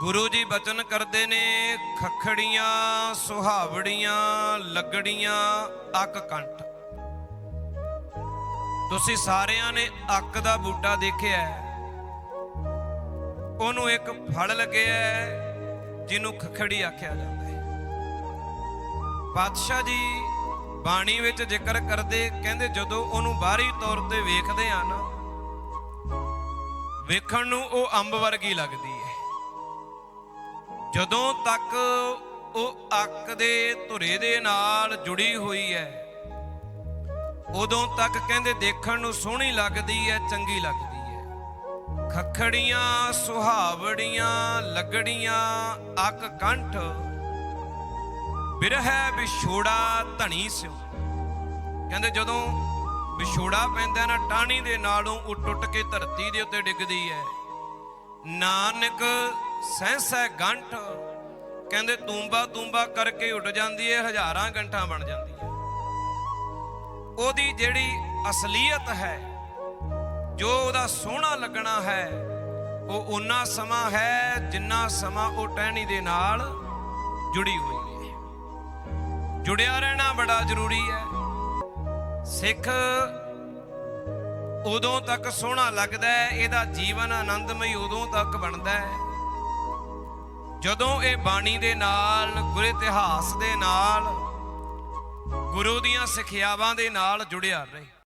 ਗੁਰੂ ਜੀ ਬਚਨ ਕਰਦੇ ਨੇ ਖਖੜੀਆਂ ਸੁਹਾਵੜੀਆਂ ਲੱਗੜੀਆਂ ਅੱਕ ਕੰਠ। ਤੁਸੀਂ ਸਾਰਿਆਂ ਨੇ ਅੱਕ ਦਾ ਬੂਟਾ ਦੇਖਿਆ ਹੈ। ਉਹਨੂੰ ਇੱਕ ਫਲ ਲੱਗਿਆ ਹੈ, ਜਿਹਨੂੰ ਖਖੜੀ ਆਖਿਆ ਜਾਂਦਾ ਹੈ। ਪਾਤਸ਼ਾਹ ਜੀ ਬਾਣੀ ਵਿੱਚ ਜ਼ਿਕਰ ਕਰਦੇ ਕਹਿੰਦੇ ਜਦੋਂ ਉਹਨੂੰ ਬਾਹਰੀ ਤੌਰ ਤੇ ਵੇਖਦੇ ਆ ਨਾ ਵੇਖਣ ਨੂੰ ਉਹ ਅੰਬ ਵਰਗੀ ਲੱਗਦੀ ਹੈ। ਜਦੋਂ ਤੱਕ ਉਹ ਅੱਕ ਦੇ ਧੁਰੇ ਦੇ ਨਾਲ ਜੁੜੀ ਹੋਈ ਹੈ, ਉਦੋਂ ਤੱਕ ਕਹਿੰਦੇ ਦੇਖਣ ਨੂੰ ਸੋਹਣੀ ਲੱਗਦੀ ਹੈ, ਚੰਗੀ ਲੱਗਦੀ ਹੈ। ਖਖੜੀਆਂ, ਸੁਹਾਵੜੀਆਂ, ਲੱਗੜੀਆਂ, ਅੱਕ ਕੰਠ, ਬਿਰਹਿ ਵਿਛੋੜਾ ਧਣੀ ਸਿਉ। ਕਹਿੰਦੇ ਜਦੋਂ ਵਿਛੋੜਾ ਪੈਂਦਾ ਨਾ, ਟਾਹਣੀ ਦੇ ਨਾਲੋਂ ਉਹ ਟੁੱਟ ਕੇ ਧਰਤੀ ਦੇ ਉੱਤੇ ਡਿੱਗਦੀ ਹੈ। ਨਾਨਕ ਸਹਿਸੈ ਗੰਠ। ਕਹਿੰਦੇ ਤੂੰਬਾ ਤੂੰਬਾ ਕਰਕੇ ਉੱਡ ਜਾਂਦੀ ਹੈ ਹਜ਼ਾਰਾਂ ਗੰਠਾਂ ਬਣ ਜਾਂਦੀ ਹੈ ਉਹਦੀ ਜਿਹੜੀ ਅਸਲੀਅਤ ਹੈ, ਜੋ ਉਹਦਾ ਸੋਹਣਾ ਲੱਗਣਾ ਹੈ, ਉਹ ਉਨਾ ਸਮਾਂ ਹੈ ਜਿੰਨਾ ਸਮਾਂ ਉਹ ਟਹਿਣੀ ਦੇ ਨਾਲ ਜੁੜੀ ਹੋਈ ਹੈ ਜੁੜਿਆ ਰਹਿਣਾ ਬੜਾ ਜ਼ਰੂਰੀ ਹੈ। ਸਿੱਖ ਉਦੋਂ ਤੱਕ ਸੋਹਣਾ ਲੱਗਦਾ ਹੈ, ਇਹਦਾ ਜੀਵਨ ਆਨੰਦਮਈ ਉਦੋਂ ਤੱਕ ਬਣਦਾ ਹੈ ਜਦੋਂ ਇਹ ਬਾਣੀ ਦੇ ਨਾਲ, ਗੁਰ ਇਤਿਹਾਸ ਦੇ ਨਾਲ, ਗੁਰੂ ਦੀਆਂ ਸਿੱਖਿਆਵਾਂ ਦੇ ਨਾਲ ਜੁੜਿਆ ਰਹੇ।